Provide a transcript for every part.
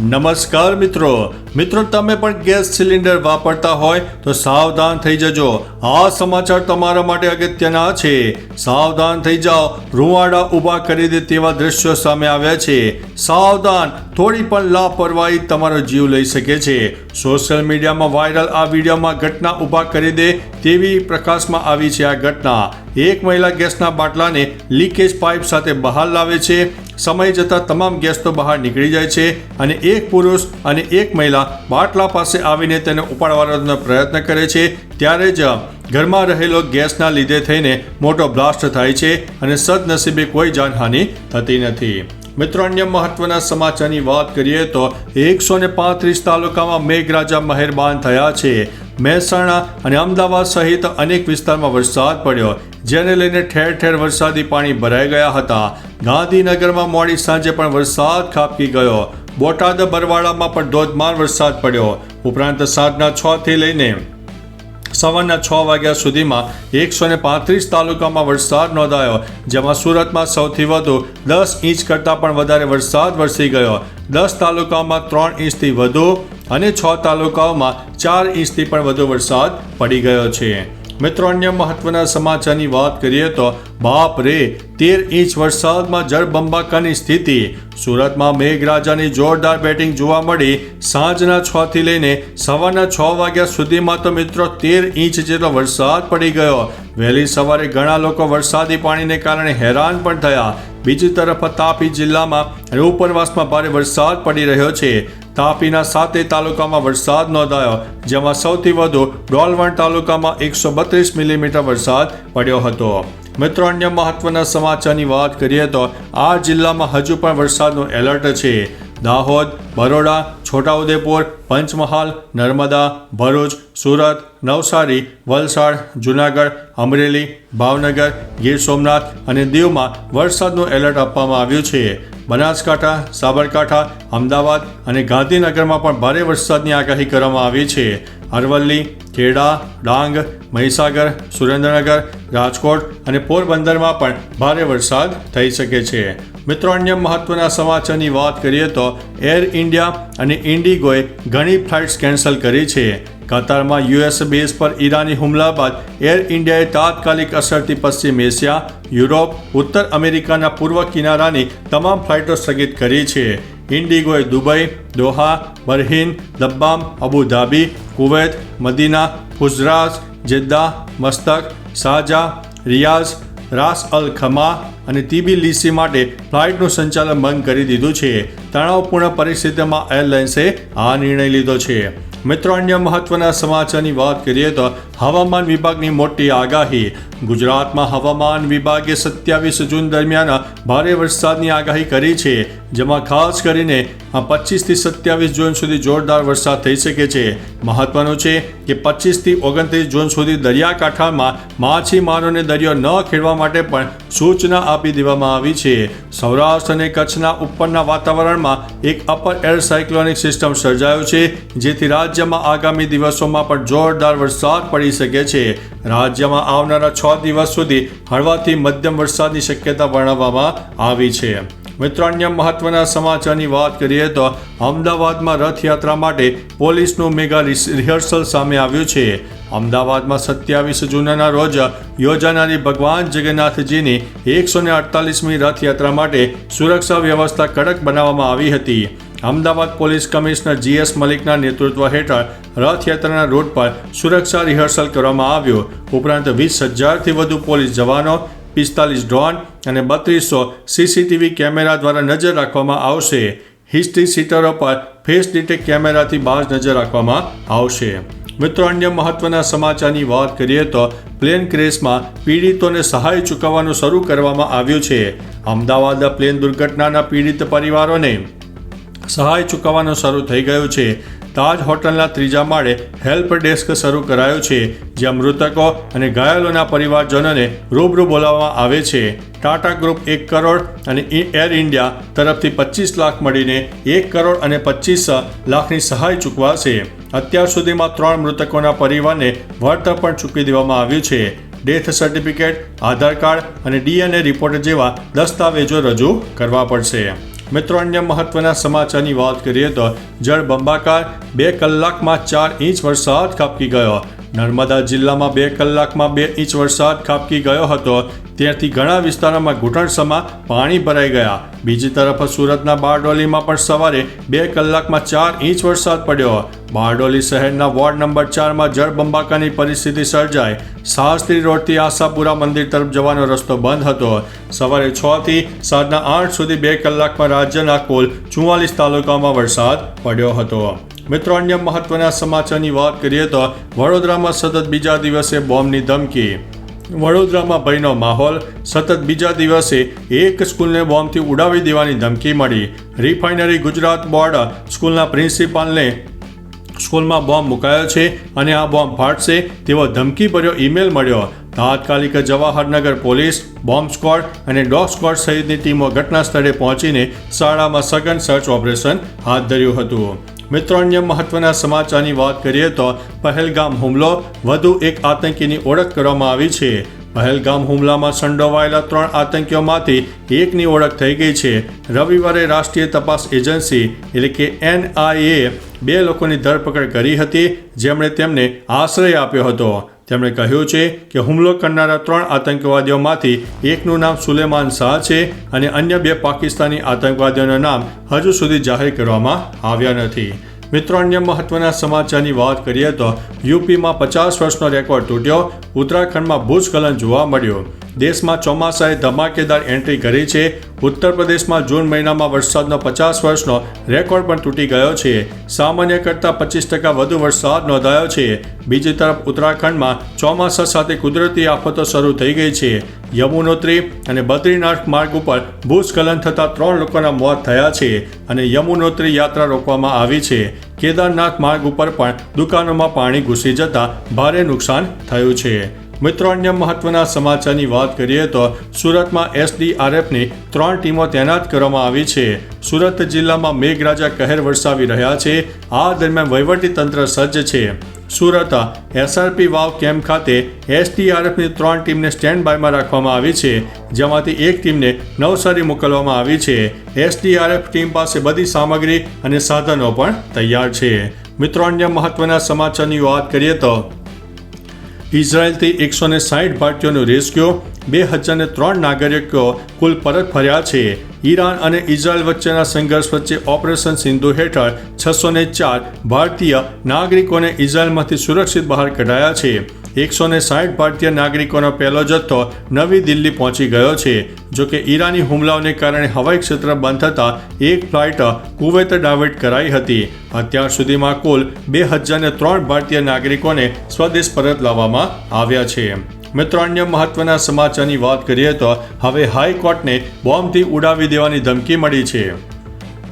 નમસ્કાર મિત્રો. મિત્રો, તમે પણ ગેસ સિલિન્ડર વાપરતા હોય તો સાવધાન થઈ જજો. આ સમાચાર તમારા માટે અગત્યના છે. સાવધાન થઈ જાઓ. રૂવાડા ઊભા કરી દે તેવા દ્રશ્યો સામે આવ્યા છે. સાવધાન. થોડી પણ લાપરવાહી તમારો જીવ લઈ શકે છે. સોશિયલ મીડિયામાં વાયરલ આ વિડીયોમાં ઘટના ઊભા કરી દે તેવી પ્રકાશમાં આવી છે આ ઘટના. એક મહિલા ગેસના બાટલાને લીકેજ પાઇપ સાથે બહાર લાવે છે. સમય જતાં તમામ ગેસ તો બહાર નીકળી જાય છે અને એક પુરુષ અને એક મહિલા બાટલા પાસે આવીને તેને ઉપાડવાનો પ્રયત્ન કરે છે, ત્યારે જ ઘરમાં રહેલો ગેસના લીધે થઈને મોટો બ્લાસ્ટ થાય છે અને સદનસીબે કોઈ જાનહાનિ થતી નથી. મિત્રો, અન્ય મહત્વના સમાચારની વાત કરીએ તો એકસો ને પાંત્રીસ તાલુકામાં મેઘરાજા મહેરબાન થયા છે. મહેસાણા અને અમદાવાદ સહિત અનેક વિસ્તારમાં વરસાદ પડ્યો, જેને લઈને ઠેર ઠેર વરસાદી પાણી ભરાઈ ગયા હતા. ગાંધીનગરમાં મોડી સાંજે પણ વરસાદ ખાબકી ગયો. બોટાદ બરવાડામાં પણ ધોધમાર વરસાદ પડ્યો. ઉપરાંત સાંજના છ થી લઈને સવારના છ વાગ્યા સુધીમાં એકસો ને પાંત્રીસ તાલુકામાં વરસાદ નોંધાયો, જેમાં સુરતમાં સૌથી વધુ દસ ઇંચ કરતાં પણ વધારે વરસાદ વરસી ગયો. દસ તાલુકાઓમાં ત્રણ ઇંચથી વધુ અને છ તાલુકાઓમાં ચાર ઇંચથી પણ વધુ વરસાદ પડી ગયો છે. મિત્રો, અન્ય મહત્વના સમાચારની વાત કરીએ તો બાપ રે, તેર ઇંચ વરસાદમાં જળબંબાકાની સ્થિતિ. સુરતમાં મેઘરાજાની જોરદાર બેટિંગ જોવા મળી. સાંજના છ થી લઈને સવારના છ વાગ્યા સુધીમાં તો મિત્રો, તેર ઇંચ જેટલો વરસાદ પડી ગયો. વહેલી સવારે ઘણા લોકો વરસાદી પાણીને કારણે હેરાન પણ થયા. બીજી તરફ તાપી જિલ્લામાં અને ઉપરવાસમાં ભારે વરસાદ પડી રહ્યો છે. તાપીના સાતે તાલુકામાં વરસાદ નોંધાયો, જેમાં સૌથી વધુ ડોલવણ તાલુકામાં એકસો બત્રીસ મિલીમીટર વરસાદ પડ્યો હતો. મિત્રો, અન્ય મહત્વના સમાચારની વાત કરીએ તો આ જિલ્લામાં હજુ પણ વરસાદનું એલર્ટ છે. દાહોદ, બરોડા, છોટાઉદેપુર, પંચમહાલ, નર્મદા, ભરૂચ, સુરત, નવસારી, વલસાડ, જુનાગઢ, અમરેલી, ભાવનગર, ગીર સોમનાથ અને દીવમાં વરસાદનું એલર્ટ આપવામાં આવ્યું છે. બનાસકાંઠા, સાબરકાંઠા, અમદાવાદ અને ગાંધીનગરમાં પણ ભારે વરસાદની આગાહી કરવામાં આવી છે. અરવલ્લી, ખેડા, ડાંગ, મહીસાગર, સુરેન્દ્રનગર, રાજકોટ અને પોરબંદરમાં પણ ભારે વરસાદ થઈ શકે છે. મિત્રો, અન્ય મહત્વના સમાચારની વાત કરીએ તો એર ઇન્ડિયા અને ઇન્ડિગોએ ઘણી ફ્લાઇટ્સ કેન્સલ કરી છે. કતારમાં યુએસ બેઝ પર ઈરાની હુમલા બાદ એર ઇન્ડિયાએ તાત્કાલિક અસરથી પશ્ચિમ એશિયા, યુરોપ, ઉત્તર અમેરિકાના પૂર્વ કિનારાની તમામ ફ્લાઇટો સ્થગિત કરી છે. ઇન્ડિગોએ Dubai, Doha, Bahrain Dammam Abu Dhabi, Kuwait, Medina Fujairah Jeddah, Muscat Sharjah Riyadh, રાસ અલ ખમા અને તિબિલિસી માટે ફ્લાઇટનું સંચાલન બંધ કરી દીધું છે. તણાવપૂર્ણ પરિસ્થિતિમાં એરલાઇન્સે આ નિર્ણય લીધો છે. મિત્રો, અન્ય મહત્વના સમાચારની વાત કરીએ તો હવામાન વિભાગની મોટી આગાહી. ગુજરાતમાં હવામાન વિભાગે સત્યાવીસ જૂન દરમિયાન ભારે વરસાદની આગાહી કરી છે, જેમાં ખાસ કરીને પચીસથી સત્યાવીસ જૂન સુધી જોરદાર વરસાદ થઈ શકે છે. મહત્વનું છે કે પચીસથી ઓગણત્રીસ જૂન સુધી દરિયાકાંઠામાં માછીમારોને દરિયો ન ખેડવા માટે પણ સૂચના આપી દેવામાં આવી છે. સૌરાષ્ટ્ર અને કચ્છના ઉપરના વાતાવરણમાં એક અપર એર સાયક્લોનિક સિસ્ટમ સર્જાયો છે, જેથી રાજ્યમાં આગામી દિવસોમાં પણ જોરદાર વરસાદ પડી શકે છે. રાજ્યમાં આવનારા છ દિવસ સુધી હળવાથી મધ્યમ વરસાદની શક્યતા વર્ણવવામાં આવી છે. મિત્રો અન્ય મહત્વના સમાચારની વાત કરીએ તો અમદાવાદમાં રથયાત્રા માટે પોલીસનું મેગા રિહર્સલ સામે આવ્યું છે. અમદાવાદમાં સત્યાવીસ જૂનના રોજ યોજાનારી ભગવાન જગન્નાથજીની એકસો ને અડતાલીસમી રથયાત્રા માટે સુરક્ષા વ્યવસ્થા કડક બનાવવામાં આવી હતી. અમદાવાદ પોલીસ કમિશનર જીએસ મલિકના નેતૃત્વ હેઠળ રથયાત્રાના રૂટ પર સુરક્ષા રિહર્સલ કરવામાં આવ્યું. ઉપરાંત વીસ હજારથી વધુ પોલીસ જવાનો પિસ્તાલીસ ડ્રોન અને બત્રીસો સીસીટીવી કેમેરા દ્વારા નજર રાખવામાં આવશે. હિસ્ટ્રી સીટરો પર ફેસ ડિટેક કેમેરાથી બહાર નજર રાખવામાં આવશે. મિત્રો, અન્ય મહત્વના સમાચારની વાત કરીએ તો પ્લેન ક્રેશમાં પીડિતોને સહાય ચૂકવવાનું શરૂ કરવામાં આવ્યું છે. અમદાવાદના પ્લેન દુર્ઘટનાના પીડિત પરિવારોને સહાય ચૂકવવાનું શરૂ થઈ ગયું છે. તાજ હોટલના ત્રીજા માળે હેલ્પ ડેસ્ક શરૂ કરાયો છે, જ્યાં મૃતકો અને ઘાયલોના પરિવારજનોને રૂબરૂ બોલાવવામાં આવે છે. ટાટા ગ્રુપ એક કરોડ અને એર ઇન્ડિયા તરફથી પચીસ લાખ મળીને એક કરોડ અને પચીસ લાખની સહાય ચૂકવાશે. અત્યાર સુધીમાં ત્રણ મૃતકોના પરિવારને વળતર પણ ચૂકવી દેવામાં આવ્યું છે. ડેથ સર્ટિફિકેટ, આધાર કાર્ડ અને ડીએનએ રિપોર્ટ જેવા દસ્તાવેજો રજૂ કરવા પડશે. મિત્રો, અન્ય મહત્વના સમાચારની વાત કરીએ તો જળ બંબાકાર બે કલાકમાં ચાર ઇંચ વરસાદ ખાબકી ગયો. નર્મદા જિલ્લામાં બે કલાકમાં બે ઇંચ વરસાદ ખાબકી ગયો હતો. ત્યાંથી ઘણા વિસ્તારોમાં ઘૂંટણસમાં પાણી ભરાઈ ગયા. બીજી તરફ સુરતના બારડોલીમાં પણ સવારે બે કલાકમાં ચાર ઇંચ વરસાદ પડ્યો. બારડોલી શહેરના વોર્ડ નંબર ચારમાં જળબંબાકાની પરિસ્થિતિ સર્જાઈ. શાસ્ત્રી રોડથી આશાપુરા મંદિર તરફ જવાનો રસ્તો બંધ હતો. સવારે છ થી સાંજના આઠ સુધી બે કલાકમાં રાજ્યના કુલ ચુમ્માલીસ તાલુકામાં વરસાદ પડ્યો હતો. મિત્રો, અન્ય મહત્વના સમાચારની વાત કરીએ તો વડોદરામાં સતત બીજા દિવસે બોમ્બની ધમકી. વડોદરામાં ભયનો માહોલ. સતત બીજા દિવસે એક સ્કૂલને બોમ્બથી ઉડાવી દેવાની ધમકી મળી. રિફાઇનરી ગુજરાત બોર્ડ સ્કૂલના પ્રિન્સિપાલને સ્કૂલમાં બોમ્બ મુકાયો છે અને આ બોમ્બ ફાટશે તેવો ધમકીભર્યો ઈમેલ મળ્યો. તાત્કાલિક જવાહરનગર પોલીસ, બોમ્બ સ્ક્વોડ અને ડોગ સ્ક્વોડ સહિતની ટીમો ઘટના સ્થળે પહોંચીને શાળામાં સઘન સર્ચ ઓપરેશન હાથ ધર્યું હતું. મિત્રો, અન્ય મહત્વના સમાચારની વાત કરીએ તો પહેલગામ હુમલો, વધુ એક આતંકીની ઓળખ કરવામાં આવી છે. પહેલગામ હુમલામાં સંડોવાયેલા ત્રણ આતંકીઓમાંથી એકની ઓળખ થઈ ગઈ છે. રવિવારે રાષ્ટ્રીય તપાસ એજન્સી એટલે કે એનઆઈએ બે લોકોની ધરપકડ કરી હતી, જેમણે તેમને આશ્રય આપ્યો હતો. તેમણે કહ્યું છે કે હુમલો કરનારા ત્રણ આતંકવાદીઓમાંથી એકનું નામ સુલેમાન શાહ છે અને અન્ય બે પાકિસ્તાની આતંકવાદીઓના નામ હજુ સુધી જાહેર કરવામાં આવ્યા નથી. મિત્રો, અન્ય મહત્વના સમાચારની વાત કરીએ તો યુપીમાં પચાસ વર્ષનો રેકોર્ડ તૂટ્યો ઉત્તરાખંડમાં ભૂસ્ખલન જોવા મળ્યો. દેશમાં ચોમાસાએ ધમાકેદાર એન્ટ્રી કરી છે. ઉત્તર પ્રદેશમાં જૂન મહિનામાં વરસાદનો પચાસ વર્ષનો રેકોર્ડ પણ તૂટી ગયો છે. સામાન્ય કરતાં પચીસ ટકા વધુ વરસાદ નોંધાયો છે. બીજી તરફ ઉત્તરાખંડમાં ચોમાસા સાથે કુદરતી આફતો શરૂ થઈ ગઈ છે. યમુનોત્રી અને બદ્રીનાથ માર્ગ ઉપર ભૂસ્ખલન થતાં ત્રણ લોકોના મોત થયા છે અને યમુનોત્રી યાત્રા રોકવામાં આવી છે. કેદારનાથ માર્ગ ઉપર પણ દુકાનોમાં પાણી ઘૂસી જતા ભારે નુકસાન થયું છે. મિત્રો, અન્ય મહત્વના સમાચારની વાત કરીએ તો સુરતમાં એસડીઆરએફની ત્રણ ટીમો તૈનાત કરવામાં આવી છે. સુરત જિલ્લામાં મેઘરાજા કહેર વરસાવી રહ્યા છે. આ દરમિયાન વહીવટી તંત્ર સજ્જ છે. સુરત એસઆરપી વાવ કેમ્પ ખાતે એસટીઆરએફની ત્રણ ટીમને સ્ટેન્ડ બાયમાં રાખવામાં આવી છે, જેમાંથી એક ટીમને નવસારી મોકલવામાં આવી છે. એસટીઆરએફ ટીમ પાસે બધી સામગ્રી અને સાધનો પણ તૈયાર છે. મિત્રો, અન્ય મહત્વના સમાચારની વાત કરીએ તો, ઇઝરાયલથી એકસો ને સાહીઠ ભારતીયોનું રેસ્ક્યુ બે હજાર ત્રણ નાગરિકો કુલ પરત ફર્યા છે. ઈરાન અને ઇઝરાયલ વચ્ચેના સંઘર્ષ વચ્ચે ઓપરેશન સિંધુ હેઠળ છસો ચાર ભારતીય નાગરિકોને ઇઝરાયલમાંથી સુરક્ષિત બહાર કઢાયા છે. એકસો ને સાઠ ભારતીય નાગરિકોનો પહેલો જથ્થો નવી દિલ્હી પહોંચી ગયો છે. જો કે ઈરાની હુમલાઓને કારણે હવાઈ ક્ષેત્ર બંધ થતાં એક ફ્લાઇટ કુવૈત ડાયવર્ટ કરાઈ હતી. અત્યાર સુધીમાં કુલ બે હજાર ત્રણ ભારતીય નાગરિકોને સ્વદેશ પરત લાવવામાં આવ્યા છે. મિત્રો, અન્ય મહત્વના સમાચારની વાત કરીએ તો હવે હાઈકોર્ટને બોમ્બથી ઉડાવી દેવાની ધમકી મળી છે.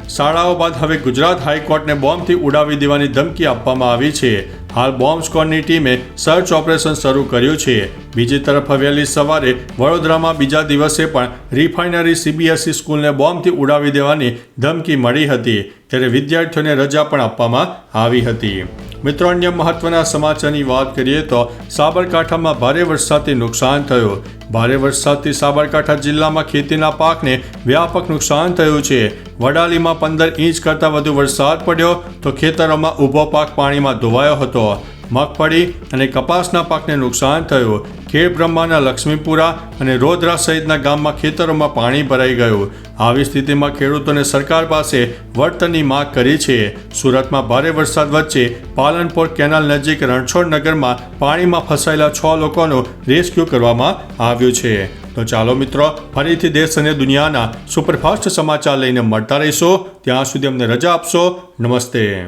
શાળાઓ બાદ હવે ગુજરાત હાઈકોર્ટને બોમ્બથી ઉડાવી દેવાની ધમકી આપવામાં આવી છે. હાલ બોમ્બ સ્કોડની ટીમે સર્ચ ઓપરેશન શરૂ કર્યું છે. બીજી તરફ હવેલી સવારે વડોદરામાં બીજા દિવસે પણ રિફાઇનરી સીબીએસઈ સ્કૂલને બોમ્બથી ઉડાવી દેવાની ધમકી મળી હતી. ત્યારે વિદ્યાર્થીઓને રજા પણ આપવામાં આવી હતી. મિત્રો, અન્ય મહત્વના સમાચારની વાત કરીએ તો સાબરકાંઠામાં ભારે વરસાદથી નુકસાન થયું. ભારે વરસાદથી સાબરકાંઠા જિલ્લામાં ખેતીના પાકને વ્યાપક નુકસાન થયું છે. વડાલીમાં પંદર ઇંચ કરતાં વધુ વરસાદ પડ્યો તો ખેતરોમાં ઊભો પાક પાણીમાં ધોવાયો હતો. મગફળી અને કપાસના પાકને નુકસાન થયું. ખેડ બ્રહ્માના લક્ષ્મીપુરા અને રોદરા સહિતના ગામમાં ખેતરોમાં પાણી ભરાઈ ગયું. આવી સ્થિતિમાં ખેડૂતોને સરકાર પાસે વળતરની માંગ કરી છે. સુરતમાં ભારે વરસાદ વચ્ચે પાલનપુર કેનાલ નજીક રણછોડ નગરમાં પાણીમાં ફસાયેલા છ લોકોનું રેસ્ક્યુ કરવામાં આવ્યું છે. તો ચાલો મિત્રો, ફરીથી દેશ અને દુનિયાના સુપરફાસ્ટ સમાચાર લઈને મળતા રહીશો. ત્યાં સુધી અમને રજા આપશો. નમસ્તે.